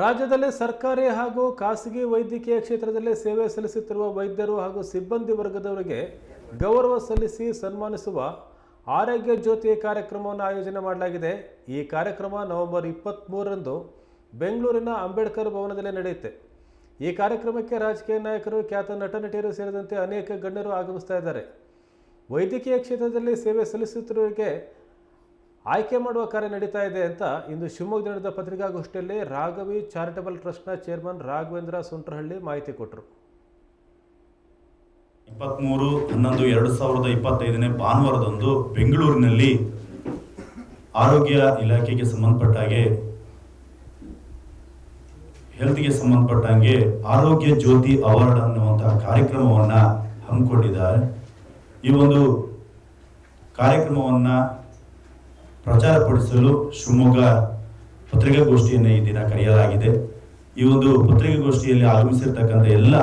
ರಾಜ್ಯದಲ್ಲಿ ಸರ್ಕಾರಿ ಹಾಗೂ ಖಾಸಗಿ ವೈದ್ಯಕೀಯ ಕ್ಷೇತ್ರದಲ್ಲಿ ಸೇವೆ ಸಲ್ಲಿಸುತ್ತಿರುವ ವೈದ್ಯರು ಹಾಗೂ ಸಿಬ್ಬಂದಿ ವರ್ಗದವರಿಗೆ ಗೌರವ ಸಲ್ಲಿಸಿ ಸನ್ಮಾನಿಸುವ ಆರೋಗ್ಯ ಜ್ಯೋತಿ ಕಾರ್ಯಕ್ರಮವನ್ನು ಆಯೋಜನೆ ಮಾಡಲಾಗಿದೆ. ಈ ಕಾರ್ಯಕ್ರಮ ನವೆಂಬರ್ ಇಪ್ಪತ್ತ್ಮೂರರಂದು ಬೆಂಗಳೂರಿನ ಅಂಬೇಡ್ಕರ್ ಭವನದಲ್ಲಿ ನಡೆಯುತ್ತೆ. ಈ ಕಾರ್ಯಕ್ರಮಕ್ಕೆ ರಾಜಕೀಯ ನಾಯಕರು ಖ್ಯಾತ ನಟ ನಟಿಯರು ಸೇರಿದಂತೆ ಅನೇಕ ಗಣ್ಯರು ಆಗಮಿಸ್ತಾ ಇದ್ದಾರೆ. ವೈದ್ಯಕೀಯ ಕ್ಷೇತ್ರದಲ್ಲಿ ಸೇವೆ ಸಲ್ಲಿಸುತ್ತಿರುವವರಿಗೆ ಆಯ್ಕೆ ಮಾಡುವ ಕಾರ್ಯ ನಡೀತಾ ಇದೆ ಅಂತ ಇಂದು ಶಿವಮೊಗ್ಗ ನಡೆದ ಪತ್ರಿಕಾಗೋಷ್ಠಿಯಲ್ಲಿ ರಾಘವಿ ಚಾರಿಟಬಲ್ ಟ್ರಸ್ಟ್ನ ಚೇರ್ಮನ್ ರಾಘವೇಂದ್ರ ಸುಂಟ್ರಹಳ್ಳಿ ಮಾಹಿತಿ ಕೊಟ್ಟರು. ಇಪ್ಪತ್ತ್ಮೂರು ಹನ್ನೊಂದು, ಎರಡು ಸಾವಿರದ ಇಪ್ಪತ್ತೈದನೇ ಭಾನುವಾರದಂದು ಬೆಂಗಳೂರಿನಲ್ಲಿ ಆರೋಗ್ಯ ಇಲಾಖೆಗೆ ಸಂಬಂಧಪಟ್ಟ ಹಾಗೆ ಹೆಲ್ತ್ಗೆ ಸಂಬಂಧಪಟ್ಟಂಗೆ ಆರೋಗ್ಯ ಜ್ಯೋತಿ ಅವಾರ್ಡ್ ಅನ್ನುವಂತಹ ಕಾರ್ಯಕ್ರಮವನ್ನು ಹಮ್ಮಿಕೊಂಡಿದ್ದಾರೆ. ಈ ಒಂದು ಕಾರ್ಯಕ್ರಮವನ್ನ ಪ್ರಚಾರಪಡಿಸಲು ಶಿವಮೊಗ್ಗ ಪತ್ರಿಕಾಗೋಷ್ಠಿಯನ್ನು ಈ ದಿನ ಕರೆಯಲಾಗಿದೆ. ಈ ಒಂದು ಪತ್ರಿಕಾಗೋಷ್ಠಿಯಲ್ಲಿ ಆಗಮಿಸಿರ್ತಕ್ಕಂಥ ಎಲ್ಲ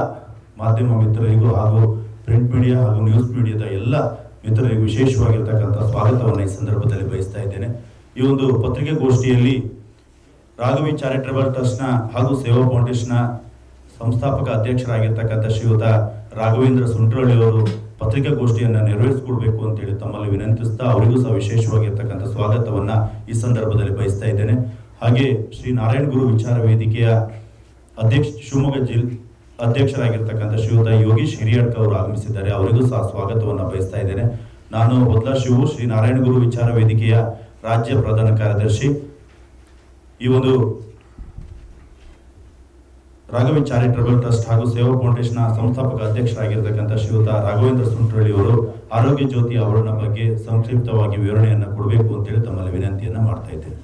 ಮಾಧ್ಯಮ ಮಿತ್ರರಿಗೂ ಹಾಗೂ ಪ್ರಿಂಟ್ ಮೀಡಿಯಾ ಹಾಗೂ ನ್ಯೂಸ್ ಮೀಡಿಯಾದ ಎಲ್ಲ ಮಿತ್ರರಿಗೂ ವಿಶೇಷವಾಗಿರ್ತಕ್ಕಂಥ ಸ್ವಾಗತವನ್ನು ಈ ಸಂದರ್ಭದಲ್ಲಿ ಬಯಸ್ತಾ ಇದ್ದೇನೆ. ಈ ಒಂದು ಪತ್ರಿಕಾಗೋಷ್ಠಿಯಲ್ಲಿ ರಾಘವಿ ಚಾರಿಟಬಲ್ ಟ್ರಸ್ಟ್ನ ಹಾಗೂ ಸೇವಾ ಫೌಂಡೇಶನ್ನ ಸಂಸ್ಥಾಪಕ ಅಧ್ಯಕ್ಷರಾಗಿರ್ತಕ್ಕಂಥ ಶ್ರೀಯುತ ರಾಘವೇಂದ್ರ ಸುಂಟ್ರಳ್ಳಿ ಅವರು ಪತ್ರಿಕಾಗೋಷ್ಠಿಯನ್ನು ನೆರವೇರಿಸಿಕೊಡ್ಬೇಕು ಅಂತೇಳಿ ತಮ್ಮಲ್ಲಿ ವಿನಂತಿಸ್ತಾ ಅವರಿಗೂ ಸಹ ವಿಶೇಷವಾಗಿರ್ತಕ್ಕಂಥ ಸ್ವಾಗತವನ್ನ ಈ ಸಂದರ್ಭದಲ್ಲಿ ಬಯಸ್ತಾ ಇದ್ದೇನೆ. ಹಾಗೆ ಶ್ರೀ ನಾರಾಯಣ ಗುರು ವಿಚಾರ ವೇದಿಕೆಯ ಅಧ್ಯಕ್ಷ ಶಿವಮೊಗ್ಗ ಜಿಲ್ ಅಧ್ಯಕ್ಷರಾಗಿರ್ತಕ್ಕಂಥ ಶ್ರೀಯುತ ಯೋಗೀಶ್ ಹಿರಿಯಡ್ಕ ಅವರು ಆಗಮಿಸಿದ್ದಾರೆ. ಅವರಿಗೂ ಸಹ ಸ್ವಾಗತವನ್ನು ಬಯಸ್ತಾ ಇದ್ದೇನೆ. ನಾನು ಮೊದಲ ಶಿವು, ಶ್ರೀ ನಾರಾಯಣ ಗುರು ವಿಚಾರ ವೇದಿಕೆಯ ರಾಜ್ಯ ಪ್ರಧಾನ ಕಾರ್ಯದರ್ಶಿ. ಈ ಒಂದು ರಾಘವೇಂದ್ರ ಚಾರಿಟಬಲ್ ಟ್ರಸ್ಟ್ ಹಾಗೂ ಸೇವಾ ಫೌಂಡೇಶನ್ ಸಂಸ್ಥಾಪಕ ಅಧ್ಯಕ್ಷರಾಗಿರ್ತಕ್ಕಂಥ ಶ್ರೀಯುತ ರಾಘವೇಂದ್ರ ಸುಂಟ್ರಳ್ಳಿ ಅವರು ಆರೋಗ್ಯ ಜ್ಯೋತಿ ಅವರನ್ನ ಬಗ್ಗೆ ಸಂಕ್ಷಿಪ್ತವಾಗಿ ವಿವರಣೆಯನ್ನ ಕೊಡಬೇಕು ಅಂತೇಳಿ ತಮ್ಮಲ್ಲಿ ವಿನಂತಿಯನ್ನ ಮಾಡ್ತಾ ಇದ್ದೇನೆ.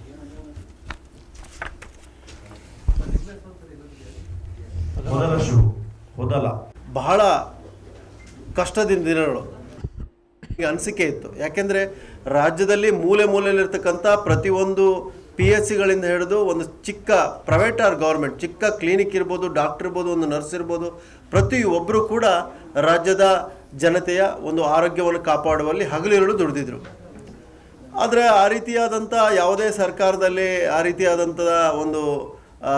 ಬಹಳ ಕಷ್ಟದಿಂದ ದಿನಗಳು. ಅನಿಸಿಕೆ ಇತ್ತು. ಯಾಕೆಂದರೆ ರಾಜ್ಯದಲ್ಲಿ ಮೂಲೆ ಮೂಲೆಯಲ್ಲಿರ್ತಕ್ಕಂಥ ಪ್ರತಿಯೊಂದು ಪಿ ಎಚ್ ಸಿಗಳಿಂದ ಹಿಡಿದು ಒಂದು ಚಿಕ್ಕ ಪ್ರೈವೇಟ್ ಆರ್ ಗೌರ್ಮೆಂಟ್ ಚಿಕ್ಕ ಕ್ಲಿನಿಕ್ ಇರ್ಬೋದು ಡಾಕ್ಟರ್ ಇರ್ಬೋದು, ಒಂದು ನರ್ಸ್ ಇರ್ಬೋದು ಪ್ರತಿಯೊಬ್ಬರು ಕೂಡ ರಾಜ್ಯದ ಜನತೆಯ ಒಂದು ಆರೋಗ್ಯವನ್ನು ಕಾಪಾಡುವಲ್ಲಿ ಹಗಲಿರುಳು ದುಡಿದಿದ್ರು. ಆದರೆ ಆ ರೀತಿಯಾದಂಥ ಯಾವುದೇ ಸರ್ಕಾರದಲ್ಲಿ ಆ ರೀತಿಯಾದಂಥ ಒಂದು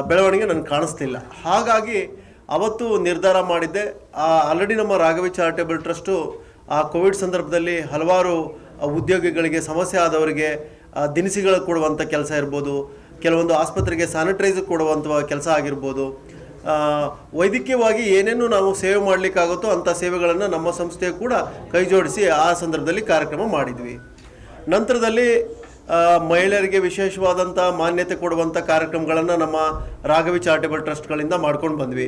ಬೆಳವಣಿಗೆ ನನಗೆ ಕಾಣಿಸ್ತಿಲ್ಲ. ಹಾಗಾಗಿ ಅವತ್ತು ನಿರ್ಧಾರ ಮಾಡಿದ್ದೆ ಆಲ್ರೆಡಿ ನಮ್ಮ ರಾಘವಿ ಚಾರಿಟೇಬಲ್ ಟ್ರಸ್ಟು ಆ, ಕೋವಿಡ್ ಸಂದರ್ಭದಲ್ಲಿ ಹಲವಾರು ಉದ್ಯೋಗಿಗಳಿಗೆ ಸಮಸ್ಯೆ ಆದವರಿಗೆ ದಿನಸಿಗಳು ಕೊಡುವಂಥ ಕೆಲಸ ಇರ್ಬೋದು, ಕೆಲವೊಂದು ಆಸ್ಪತ್ರೆಗೆ ಸ್ಯಾನಿಟೈಸರ್ ಕೊಡುವಂಥ ಕೆಲಸ ಆಗಿರ್ಬೋದು ವೈದ್ಯಕೀಯವಾಗಿ ಏನೇನು ನಾವು ಸೇವೆ ಮಾಡಲಿಕ್ಕಾಗುತ್ತೋ ಅಂಥ ಸೇವೆಗಳನ್ನು ನಮ್ಮ ಸಂಸ್ಥೆ ಕೂಡ ಕೈ ಜೋಡಿಸಿ ಆ ಸಂದರ್ಭದಲ್ಲಿ ಕಾರ್ಯಕ್ರಮ ಮಾಡಿದ್ವಿ. ನಂತರದಲ್ಲಿ ಮಹಿಳೆಯರಿಗೆ ವಿಶೇಷವಾದಂಥ ಮಾನ್ಯತೆ ಕೊಡುವಂಥ ಕಾರ್ಯಕ್ರಮಗಳನ್ನು ನಮ್ಮ ರಾಘವಿ ಚಾರಿಟೇಬಲ್ ಟ್ರಸ್ಟ್ಗಳಿಂದ ಮಾಡ್ಕೊಂಡು ಬಂದ್ವಿ.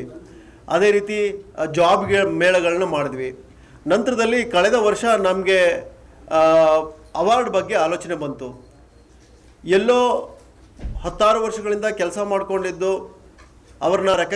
ಅದೇ ರೀತಿ ಜಾಬ್ ಮೇಳಗಳನ್ನ ಮಾಡಿದ್ವಿ. ನಂತರದಲ್ಲಿ ಕಳೆದ ವರ್ಷ ನಮಗೆ ಅವಾರ್ಡ್ ಬಗ್ಗೆ ಆಲೋಚನೆ ಬಂತು. ಎಲ್ಲೋ ಹತ್ತಾರು ವರ್ಷಗಳಿಂದ ಕೆಲಸ ಮಾಡಿಕೊಂಡಿದ್ದು ಅವ್ರನ್ನ ರೆಕ